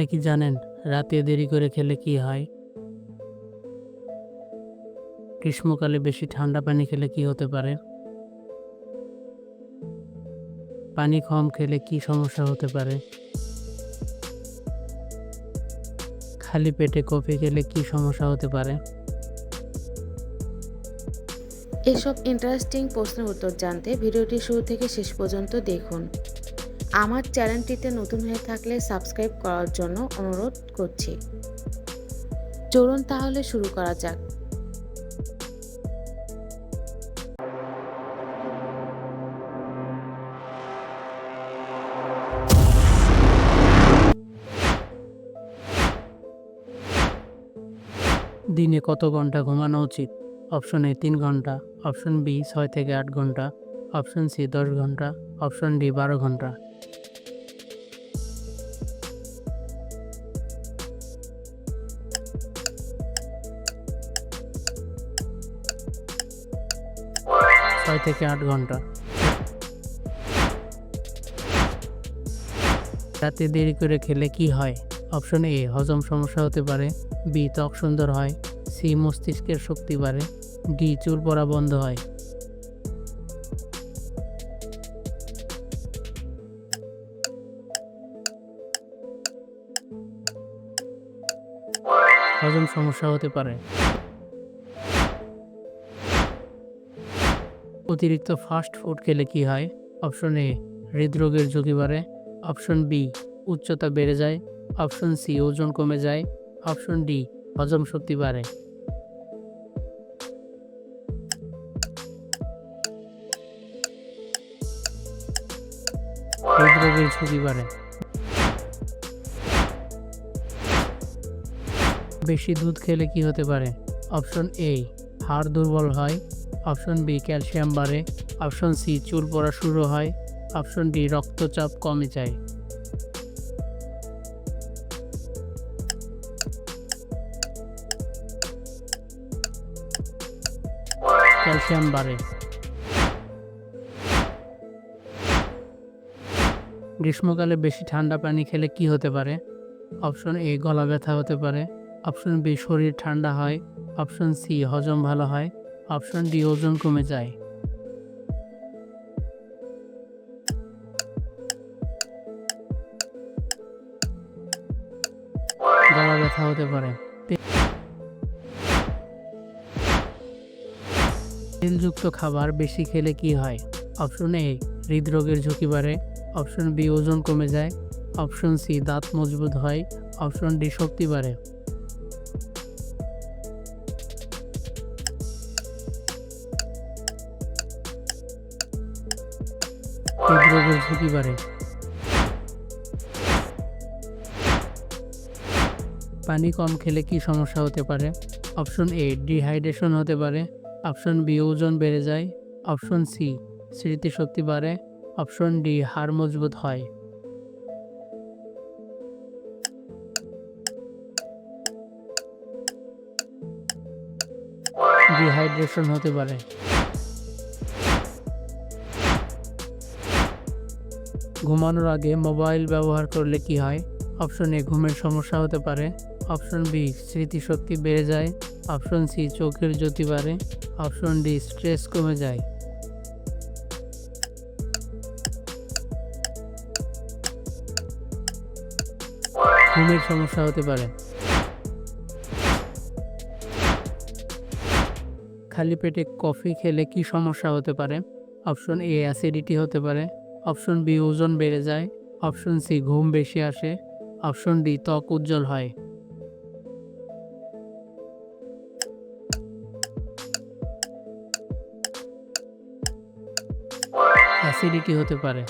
আপনি কি জানেন রাতে দেরি করে খেলে কি হয়? গ্রীষ্মকালে বেশি ঠান্ডা পানি খেলে কি হতে পারে? পানি কম খেলে কি সমস্যা হতে পারে? খালি পেটে কফি খেলে কি সমস্যা হতে পারে? এসব ইন্টারেস্টিং প্রশ্নের উত্তর জানতে ভিডিওটি শুরু থেকে শেষ পর্যন্ত দেখুন। আমার চ্যানেলটিতে নতুন হয়ে থাকলে সাবস্ক্রাইব করার জন্য অনুরোধ করছি। চলুন তাহলে শুরু করা যাক। দিনে কত ঘণ্টা ঘুমানো উচিত? অপশন এ তিন ঘণ্টা, অপশন বি ছয় থেকে আট ঘণ্টা, অপশন সি দশ ঘণ্টা, অপশন ডি বারো ঘণ্টা। ছয় থেকে আট ঘণ্টা। রাতে দেরি করে খেলে কি হয়? অপশন এ, হজম সমস্যা হতে পারে। বি, ত্বক সুন্দর হয়। সি, মস্তিষ্কের শক্তি বাড়ে। ডি, চুল পড়া বন্ধ হয়। হজম সমস্যা হতে পারে। অতিরিক্ত ফাস্ট ফুড খেলে কি হয়? অপশন এ হৃদরোগের ঝুঁকি বাড়ে। অপশন বি উচ্চতা বেড়ে যায়। অপশন সি ওজন কমে যায়। অপশন ডি হজম শক্তি বাড়ে। হৃদরোগের ঝুঁকি বাড়ে। বেশি দুধ খেলে কি হতে পারে? অপশন এ হাড় দুর্বল হয়। অপশন বি ক্যালসিয়াম বাড়ে, অপশন সি চুল পড়া শুরু হয়, অপশন ডি রক্তচাপ কমে যায়। ক্যালসিয়াম বাড়ে। গ্রীষ্মকালে বেশি ঠান্ডা পানি খেলে কি হতে পারে? অপশন এ গলা ব্যথা হতে পারে, অপশন বি শরীর ঠান্ডা হয়, অপশন সি হজম ভালো হয় অপশন ডি ওজন কমে যায়। গলা ব্যথা হতে পারে। তেলযুক্ত খাবার বেশি খেলে কি হয়? অপশন এ, হৃদরোগের ঝুঁকি বাড়ে। অপশন বি, ওজন কমে যায়। অপশন সি, দাঁত মজবুত হয়। অপশন ডি, শক্তি বাড়ে। হৃদরোগের ঝুঁকি বাড়ে পানি কম খেলে কি সমস্যা হতে পারে? অপশন এ ডিহাইড্রেশন হতে পারে। অপশন বি ওজন বেড়ে যায়। অপশন সি স্মৃতিশক্তি বাড়ে। অপশন ডি হাড় মজবুত হয়। ডিহাইড্রেশন হতে পারে। ঘুমানোর আগে মোবাইল ব্যবহার করলে কি হয়? অপশন এ ঘুমের সমস্যা হতে পারে। অপশন বি, স্মৃতিশক্তি বেড়ে যায়। অপশন সি, চোখের জ্যোতি বাড়ে। অপশন ডি, স্ট্রেস কমে যায়। ঘুমের সমস্যা হতে পারে। খালি পেটে কফি খেলে কি সমস্যা হতে পারে? অপশন এ, অ্যাসিডিটি হতে পারে। অপশন বি, ওজন বেড়ে যায়। অপশন সি, ঘুম বেশি আসে। অপশন ডি, ত্বক উজ্জ্বল হয়। অ্যাসিডিটি হতে পারে।